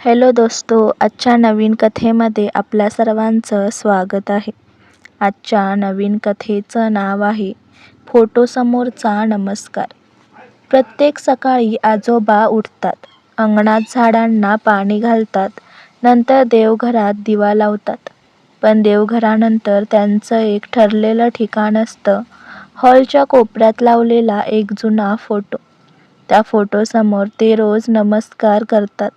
Hello दोस्तो आजच्या नवीन कथेमध्ये आपल्या सर्वांचं स्वागत आहे. आजच्या नवीन कथेचं नाव आहे फोटोसमोरचा नमस्कार. प्रत्येक सकाळी आजोबा उठतात अंगणात झाडांना पाणी घालतात नंतर देवघरात दिवा लावतात. पण देवघरानंतर त्यांचं एक ठरलेलं ठिकाण असतं हॉलच्या कोपऱ्यात लावलेला एक जुना फोटो. त्या फोटोसमोर ते रोज नमस्कार करतात.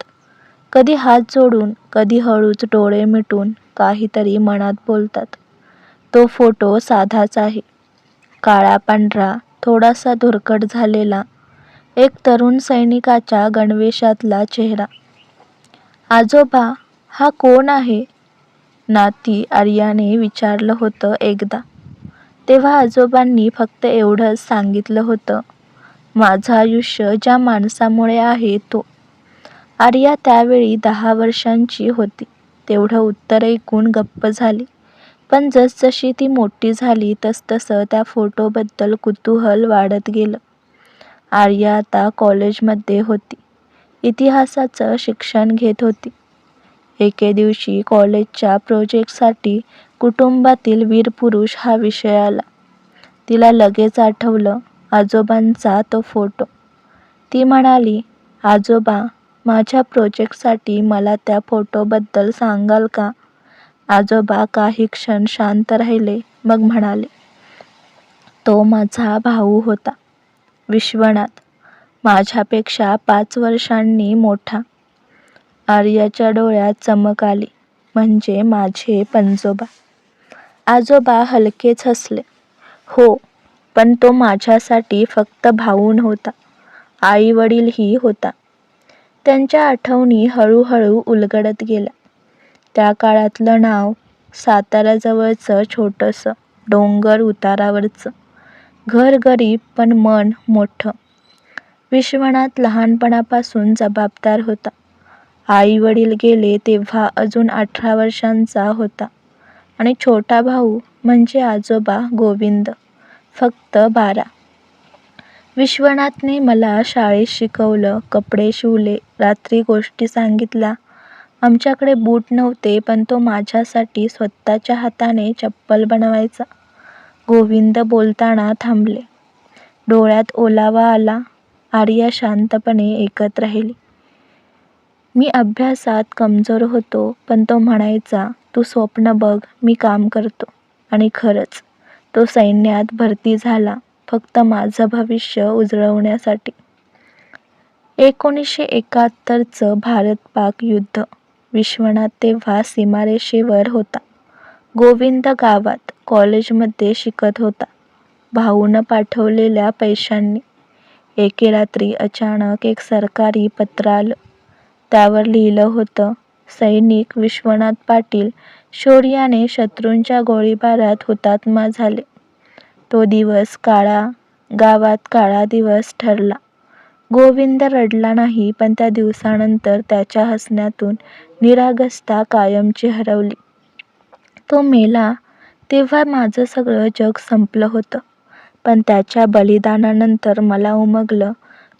कधी हात जोडून कधी हळूच डोळे मिटून काहीतरी मनात बोलतात. तो फोटो साधाच आहे. काळा पांढरा थोडासा धुरकट झालेला एक तरुण सैनिकाच्या गणवेशातला चेहरा. आजोबा हा कोण आहे? नाती आर्याने विचारलं होतं एकदा. तेव्हा आजोबांनी फक्त एवढंच सांगितलं होतं माझं आयुष्य ज्या माणसामुळे आहे तो आर्या त्यावेळी दहा वर्षांची होती. तेवढं उत्तर ऐकून गप्प झाली. पण जसजशी ती मोठी झाली तसतसं त्या फोटोबद्दल कुतूहल वाढत गेलं. आर्या आता कॉलेजमध्ये होती. इतिहासाचं शिक्षण घेत होती. एके दिवशी कॉलेजच्या प्रोजेक्टसाठी कुटुंबातील वीरपुरुष हा विषय आला. तिला लगेच आठवलं आजोबांचा तो फोटो. ती म्हणाली आजोबा माझ्या प्रोजेक्टसाठी मला त्या फोटोबद्दल सांगाल का? आजोबा काही क्षण शांत राहिले मग म्हणाले तो माझा भाऊ होता विश्वनाथ. माझ्यापेक्षा पाच वर्षांनी मोठा. आर्याच्या डोळ्यात चमक आली म्हणजे माझे पंजोबा. आजोबा हलकेच हसले हो पण तो माझ्यासाठी फक्त भाऊ नव्हता आई वडीलही होता. त्यांच्या आठवणी हळूहळू उलगडत गेल्या. त्या काळातलं नाव साताऱ्याजवळचं छोटंसं डोंगर उतारावरचं. घर गरीब पण मन मोठं. विश्वनाथ लहानपणापासून जबाबदार होता. आई वडील गेले तेव्हा अजून अठरा वर्षांचा होता. आणि छोटा भाऊ म्हणजे आजोबा गोविंद फक्त बारा. विश्वनाथने मला शाळेत शिकवलं कपडे शिवले रात्री गोष्टी सांगितल्या. आमच्याकडे बूट नव्हते पण तो माझ्यासाठी स्वतःच्या हाताने चप्पल बनवायचा. गोविंद बोलताना थांबले. डोळ्यात ओलावा आला. आर्या शांतपणे ऐकत राहिली. मी अभ्यासात कमजोर होतो पण तो म्हणायचा तू स्वप्न बघ मी काम करतो. आणि खरंच तो सैन्यात भरती झाला. फक्त माझं भविष्य उजळवण्यासाठी. एकोणीसशे एकाहत्तरचं भारत पाक युद्ध. विश्वनाथ तेव्हा सीमारेषेवर होता. गोविंद गावात कॉलेजमध्ये शिकत होता. भाऊनं पाठवलेल्या पैशांनी. एके रात्री अचानक एक सरकारी पत्र आलं. त्यावर लिहिलं होतं सैनिक विश्वनाथ पाटील शौर्याने शत्रूंच्या गोळीबारात हुतात्मा झाले. तो दिवस काळा गावात काळा दिवस ठरला. गोविंद रडला नाही पण त्या दिवसानंतर त्याच्या हसण्यातून निरागसता कायमची हरवली तो मेला तेव्हा माझं सगळं जग संपलं होतं. पण त्याच्या बलिदानानंतर मला उमगलं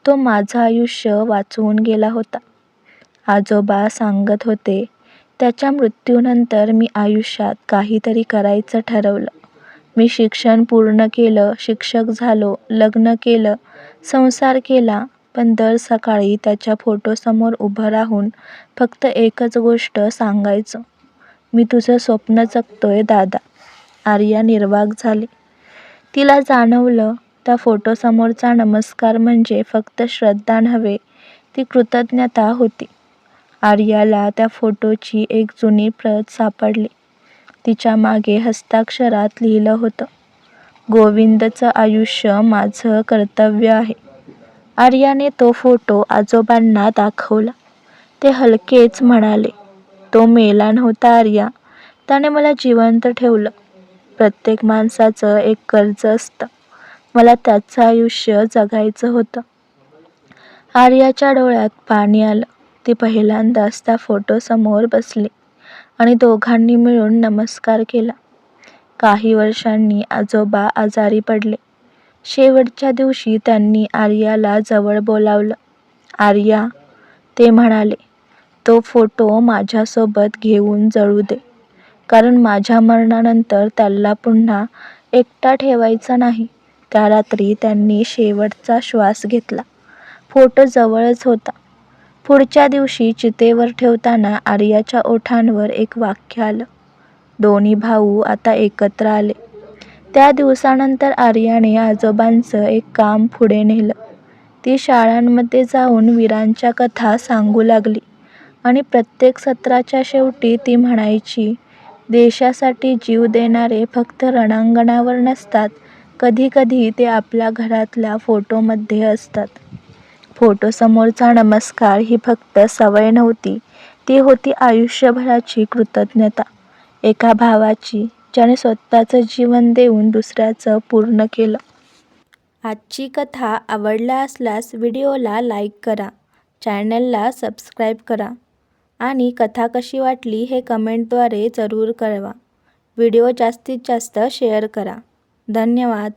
तो माझं आयुष्य वाचवून गेला होता. आजोबा सांगत होते त्याच्या मृत्यूनंतर मी आयुष्यात काहीतरी करायचं ठरवलं. मी शिक्षण पूर्ण केलं शिक्षक झालो लग्न केलं संसार केला पण दर सकाळी त्याच्या फोटोसमोर उभं राहून फक्त एकच गोष्ट सांगायचं. मी तुझं स्वप्न जगतोय दादा. आर्या निर्वाक झाली. तिला जाणवलं त्या फोटोसमोरचा नमस्कार म्हणजे फक्त श्रद्धा नव्हे ती कृतज्ञता होती. आर्याला त्या फोटोची एक जुनी प्रत सापडली. तिच्यामागे हस्ताक्षरात लिहिलं होतं. गोविंदचं आयुष्य माझं कर्तव्य आहे. आर्याने तो फोटो आजोबांना दाखवला. ते हलकेच म्हणाले तो मेला नव्हता आर्या. त्याने मला जिवंत ठेवलं. प्रत्येक माणसाचं एक कर्ज असतं. मला त्याचं आयुष्य जगायचं होतं. आर्याच्या डोळ्यात पाणी आलं. ती पहिल्यांदाच त्या फोटोसमोर बसली. आणि दोघांनी मिळून नमस्कार केला. काही वर्षांनी आजोबा आजारी पडले. शेवटच्या दिवशी त्यांनी आर्याला जवळ बोलावलं. आर्या ते म्हणाले तो फोटो माझ्यासोबत घेऊन जळू दे. कारण माझ्या मरणानंतर त्याला पुन्हा एकटा ठेवायचा नाही. त्या रात्री त्यांनी शेवटचा श्वास घेतला. फोटो जवळच होता. पुढच्या दिवशी चितेवर ठेवताना आर्याच्या ओठांवर एक वाक्य आलं. दोन्ही भाऊ आता एकत्र आले. त्या दिवसानंतर आर्याने आजोबांचं एक काम पुढे नेलं. ती शाळांमध्ये जाऊन वीरांच्या कथा सांगू लागली आणि प्रत्येक सत्राच्या शेवटी ती म्हणायची देशासाठी जीव देणारे फक्त रणांगणावर नसतात. कधीकधी ते आपल्या घरातल्या फोटोमध्ये असतात. फोटोसमोरचा नमस्कार ही फक्त सवय नव्हती. ती होती आयुष्यभराची कृतज्ञता. एका भावाची ज्याने स्वतःचं जीवन देऊन दुसऱ्याचं पूर्ण केलं. आजची कथा आवडला असल्यास व्हिडिओला लाईक करा चॅनलला सबस्क्राईब करा आणि कथा कशी वाटली हे कमेंटद्वारे जरूर कळवा. व्हिडिओ जास्तीत जास्त शेअर करा. धन्यवाद.